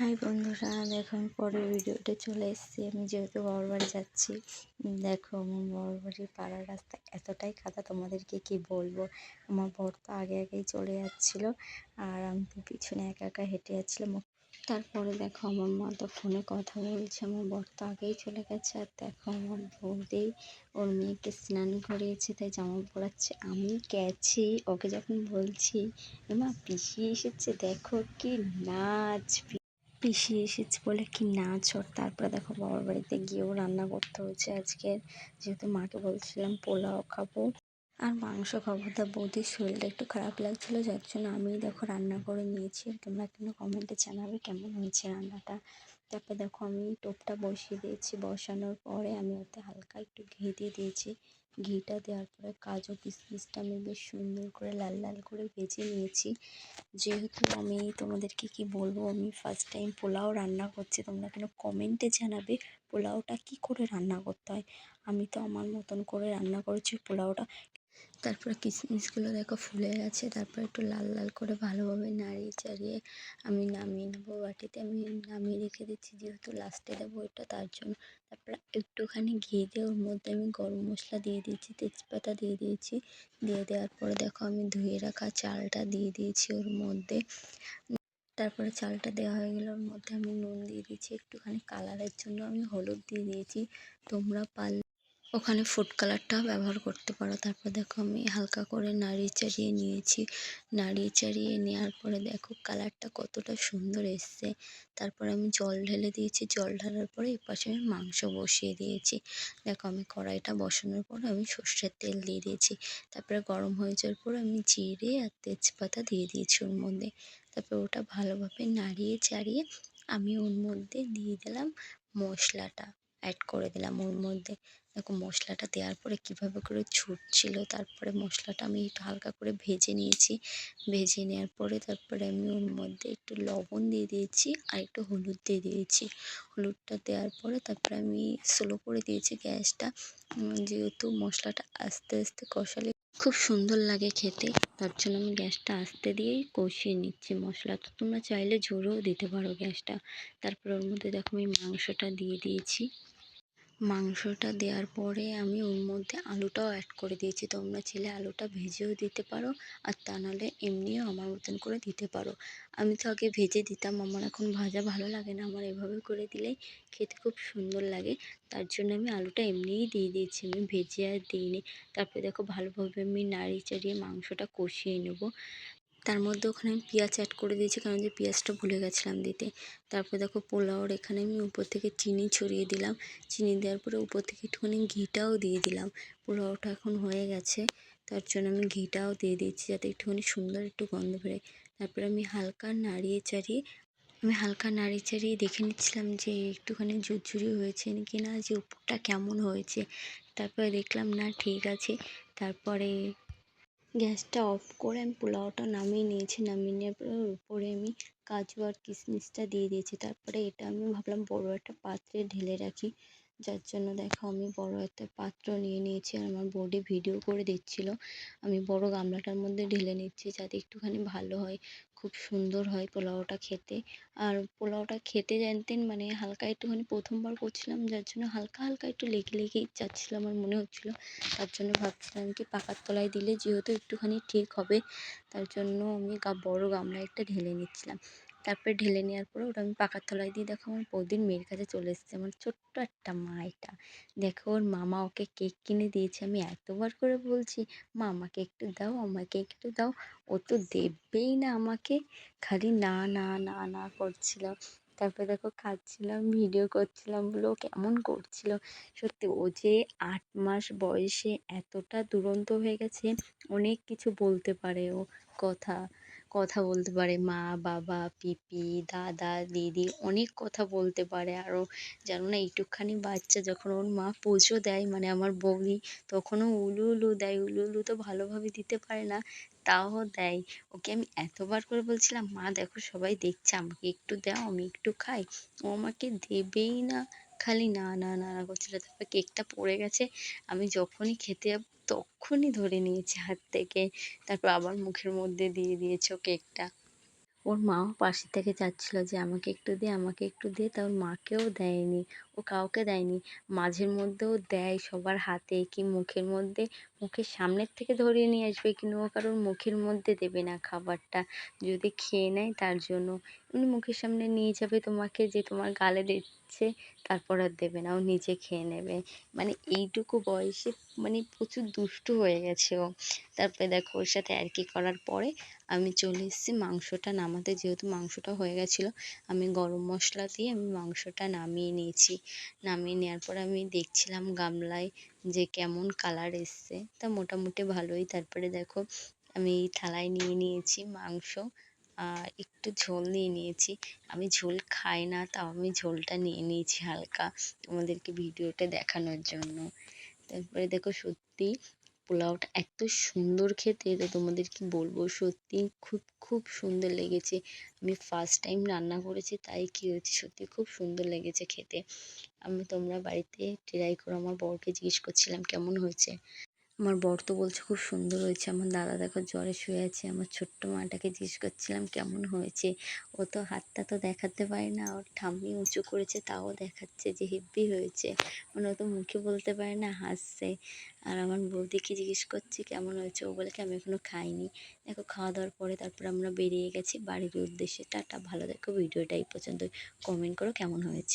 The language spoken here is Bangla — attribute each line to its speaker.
Speaker 1: হাই বন্ধুরা দেখো আমি পরের ভিডিওতে চলে এসেছি। আমি যেহেতু বাড়ি যাচ্ছি দেখো, আমার বাড়ির পাড়ার রাস্তা এতটাই কাদা তোমাদেরকে কি বলব? আমার বর তো আগে আগেই চলে যাচ্ছিল, আর আমি পিছনে একা একা হেঁটে যাচ্ছিলাম। তারপরে দেখো, আমার মা তো ফোনে কথা বলছে, আমার বর তো আগেই চলে গেছে। আর দেখো, আমার বৌদি ওর মেয়েকে স্নান করিয়েছে, তাই জামা পড়াচ্ছে আমি গেছি, ওকে যখন বলছি এমা পিসি এসেছে, দেখো কি নাচ পিসি এসেছে বলে কি না ছোট তারপরে দেখো বাবার বাড়িতে গিয়েও রান্না করতে হয়েছে আজকে। যেহেতু মাকে বলছিলাম পোলাও খাব আর মাংস খাব, তা বৌদির শরীরটা একটু খারাপ লাগছিল, যার জন্য আমি দেখো রান্না করে নিয়েছি। তোমরা কিন্তু কমেন্টে জানাবে কেমন হয়েছে রান্নাটা। তারপর দেখো আমি টোপটা বসিয়ে দিয়েছি। বসানোর পরে আমি ওতে হালকা একটু ঘি দিয়ে দিয়েছি। ঘিটা দেওয়ার পরে কাজু কিশমিশটা আমি বেশ সুন্দর করে লাল লাল করে ভেজে নিয়েছি। যেহেতু আমি তোমাদেরকে কি বলব, আমি ফার্স্ট টাইম পোলাও রান্না করছি, তোমরা কেন কমেন্টে জানাবে পোলাওটা কি করে রান্না করতে হয়? আমি তো আমার মতন করে রান্না করেছি, পোলাওটা তারপরে কিশমিশগুলো দেখো ফুলে গেছে, তারপর একটু লাল লাল করে ভালোভাবে নাড়িয়ে চাড়িয়ে আমি নামিয়ে নেব বাটিতে। আমি নামিয়ে রেখে দিচ্ছি, যেহেতু লাস্টে দেবো এটা, তার জন্য। তারপরে একটুখানি ঘি দিয়ে ওর মধ্যে আমি গরম মশলা দিয়ে দিয়েছি, তেজপাতা দিয়ে দিয়েছি। দিয়ে দেওয়ার পরে দেখো আমি ধুয়ে রাখা চালটা দিয়ে দিয়েছি ওর মধ্যে। তারপরে চালটা দেওয়া হয়ে গেলে ওর মধ্যে আমি নুন দিয়ে দিয়েছি, একটুখানি কালারের জন্য আমি হলুদ দিয়ে দিয়েছি। তোমরা পারলে ওখানে ফুড কালারটাও ব্যবহার করতে পারো। তারপর দেখো আমি হালকা করে নাড়িয়ে চাড়িয়ে নিয়েছি। নাড়িয়ে চাড়িয়ে নেওয়ার পরে দেখো কালারটা কতটা সুন্দর এসছে। তারপরে আমি জল ঢেলে দিয়েছি। জল ঢালার পরে এপাশে আমি মাংস বসিয়ে দিয়েছি। দেখো আমি কড়াইটা বসানোর পর আমি সর্ষের তেল দিয়ে দিয়েছি। তারপরে গরম হয়ে যাওয়ার পর আমি জিরে আর তেজপাতা দিয়ে দিয়েছি ওর মধ্যে। তারপর ওটা ভালোভাবে নাড়িয়ে চাড়িয়ে আমি ওর মধ্যে দিয়ে দিলাম মশলাটা। অ্যাড করে দিলাম ওর মধ্যে। দেখো মশলাটা দেওয়ার পরে কীভাবে করে ছুটছিল, তারপরে মশলাটা আমি একটু হালকা করে ভেজে নিয়েছি। ভেজে নেওয়ার পরে তারপরে আমি ওর মধ্যে একটু লবণ দিয়ে দিয়েছি আর একটু হলুদ দিয়ে দিয়েছি। হলুদটা দেওয়ার পরে তারপরে আমি স্লো করে দিয়েছি গ্যাসটা। যেহেতু মশলাটা আস্তে আস্তে কষালে খুব সুন্দর লাগে খেতে, তার জন্য আমি গ্যাসটা আস্তে দিয়েই কষিয়ে নিচ্ছি মশলা। তো তোমরা চাইলে জোরেও দিতে পারো গ্যাসটা। তারপর ওর মধ্যে দেখো আমি মাংসটা দিয়ে দিয়েছি। মাংসটা দেওয়ার পরে আমি ওর মধ্যে আলুটাও অ্যাড করে দিয়েছি। তোমরা ছেলে আলুটা ভেজেও দিতে পারো, আর তা নাহলে এমনিও আমার মতন করে দিতে পারো। আমি তো আগে ভেজে দিতাম, আমার এখন ভাজা ভালো লাগে না, আমার এভাবে করে দিলেই খেতে খুব সুন্দর লাগে। তার জন্য আমি আলুটা এমনিই দিয়ে দিয়েছি, আমি ভেজে আর দিইনি। তারপরে দেখো ভালোভাবে আমি নাড়িয়ে চাড়িয়ে মাংসটা কষিয়ে নেব। তার মধ্যে ওখানে আমি পেঁয়াজ অ্যাড করে দিয়েছি, কারণ যে পেঁয়াজটা ভুলে গেছিলাম দিতে। তারপর দেখো পোলাওর এখানে আমি উপর থেকে চিনি ছড়িয়ে দিলাম। চিনি দেওয়ার পরে উপর থেকে একটুখানি ঘিটাও দিয়ে দিলাম। পোলাওটা এখন হয়ে গেছে, তার জন্য আমি ঘিটাও দিয়ে দিয়েছি যাতে একটুখানি সুন্দর একটু গন্ধ বেরোয়। তারপরে আমি হালকা নাড়িয়ে চাড়িয়ে, আমি হালকা নাড়িয়ে চাড়িয়ে দেখে নিচ্ছিলাম যে একটুখানি ঝুরঝুরি হয়েছে কি না, যে উপরটা কেমন হয়েছে। তারপরে দেখলাম, না, ঠিক আছে। তারপরে গ্যাসটা অফ করে আমি পোলাওটা নামিয়ে নিয়েছি। নামিয়ে নেওয়ার পরে ওর উপরে আমি কাজু আর কিশমিশটা দিয়ে দিয়েছি। তারপরে এটা আমি ভাবলাম বড়ো একটা পাত্রে ঢেলে রাখি। যার জন্য দেখো আমি বড় একটা পাত্র নিয়ে নিয়েছি আর আমার বৌদি ভিডিও করে দিচ্ছিল। আমি বড় গামলাটার মধ্যে ঢেলে নিচ্ছি যাতে একটুখানি ভালো হয়, খুব সুন্দর হয় পোলাওটা খেতে। আর পোলাওটা খেতে জানতেন মানে হালকা একটুখানি প্রথমবার করছিলাম, যার জন্য হালকা হালকা একটু লেগে লেগেই যাচ্ছিল আমার মনে হচ্ছিল। তার জন্য ভাবছিলাম কি পাকার তলায় দিলে যেহেতু একটুখানি ঠিক হবে, তার জন্য আমি বড় গামলা একটা ঢেলে নিচ্ছিলাম। তারপরে ঢেলে নেওয়ার পরে ওটা আমি পাকার তলায় দিয়ে দেখো আমার বৌদির মেয়ের কাছে চলে এসেছে, আমার ছোট্ট একটা মা এটা। দেখো ওর মামা ওকে কেক কিনে দিয়েছে, আমি এতবার করে বলছি, মা, আমাকে একটু দাও, আমাকে একটু দাও। ও তো দেবেই না আমাকে, খালি না না না না করছিল। তারপরে দেখো খাচ্ছিলাম ভিডিও করছিলাম, বলে ও কেমন করছিল। সত্যি ও যে আট মাস বয়সে এতটা দুরন্ত হয়ে গেছে, অনেক কিছু বলতে পারে ও কথা। কথা বলতে পারে। মা, বাবা, পিপি, দাদা, দিদি অনেক কথা বলতে পারে। আরও জানো না, এইটুকখানি বাচ্চা যখন ওর মা পুজো দেয় মানে আমার বৌদি তখনও উলু উলু দেয়, উলু উলু তো ভালোভাবে দিতে পারে না, তাও দেয়। ওকে আমি এতবার করে বলছিলাম, মা, দেখো সবাই দেখছে, আমাকে একটু দাও, আমি একটু খাই। ও আমাকে দেবেই না, খালি না না না না করছিল। তারপর কেকটা পড়ে গেছে, আমি যখনই খেতে তখনই ধরে নিয়েছে হাত থেকে। তারপর আবার মুখের মধ্যে দিয়ে দিয়েছে কেকটা ওর মাও পাশে থেকে চাচ্ছিলো যে, আমাকে একটু দে, আমাকে একটু দে। তা ওর মাকেও দেয়নি। ও কাউকে দেয়নি। মাঝের মধ্যেও দেয় সবার হাতে কি মুখের মধ্যে? মুখের সামনের থেকে ধরিয়ে নিয়ে আসবে কিন্তু ও কারোর মুখের মধ্যে দেবে না খাবারটা। যদি খেয়ে নেয় তার জন্য। এমনি মুখের সামনে নিয়ে যাবে তোমাকে যে তোমার গালে দিচ্ছে, তারপর আর দেবে না, ও নিজে খেয়ে নেবে। মানে এইটুকু বয়সে মানে প্রচুর দুষ্টু হয়ে গেছে ও। তারপরে দেখো ওর সাথে আর কি করার পরে আমি চলে এসেছি মাংসটা নামাতে। যেহেতু মাংসটা হয়ে গেছিল, আমি গরম মশলা দিয়ে আমি মাংসটা নামিয়ে নিয়েছি। নামিয়ে নেওয়ার পর আমি দেখছিলাম গামলায় যে কেমন কালার এসছে। তা মোটামুটি ভালোই। তারপরে দেখো আমি থালায় নিয়ে নিয়েছি মাংস। একটু ঝোল নিয়ে নিয়েছি। আমি ঝোল খাই না, তাও আমি ঝোলটা নিয়ে নিয়েছি হালকা তোমাদেরকে ভিডিওটা দেখানোর জন্য। তারপরে দেখো সত্যি পোলাওটা এত সুন্দর খেতে তো তোমাদের কি বলব। সত্যি খুব খুব সুন্দর লেগেছে। আমি ফার্স্ট টাইম রান্না করেছি, তাই কি হয়েছে? সত্যি খুব সুন্দর লেগেছে খেতে। আমি তোমরা বাড়িতে ট্রাই করো। আমার বরকে জিজ্ঞেস করছিলাম, কেমন হয়েছে? আমার বর তো বলছে, খুব সুন্দর হয়েছে। আমার দাদা দেখো জ্বরে শুয়ে আছে। আমার ছোট্ট মাটাকে জিজ্ঞেস করছিলাম, কেমন হয়েছে? ও তো হাতটা তো দেখাতে পারে না। ওর ঠাম্মি উঁচু করেছে, তাও দেখাচ্ছে যে হেব্বি হয়েছে। মানে ও তো মুখে বলতে পারে না, হাসছে। আর আমার বৌদিকে জিজ্ঞেস করছি, কেমন হয়েছে? ও বলে, কি, আমি এখনও খাইনি। দেখো, খাওয়া দাওয়ার পরে তারপর আমরা বেরিয়ে গেছি বাড়ির উদ্দেশ্যে। টাটা, ভালো দেখো ভিডিওটা এই পর্যন্ত কমেন্ট করো কেমন হয়েছে।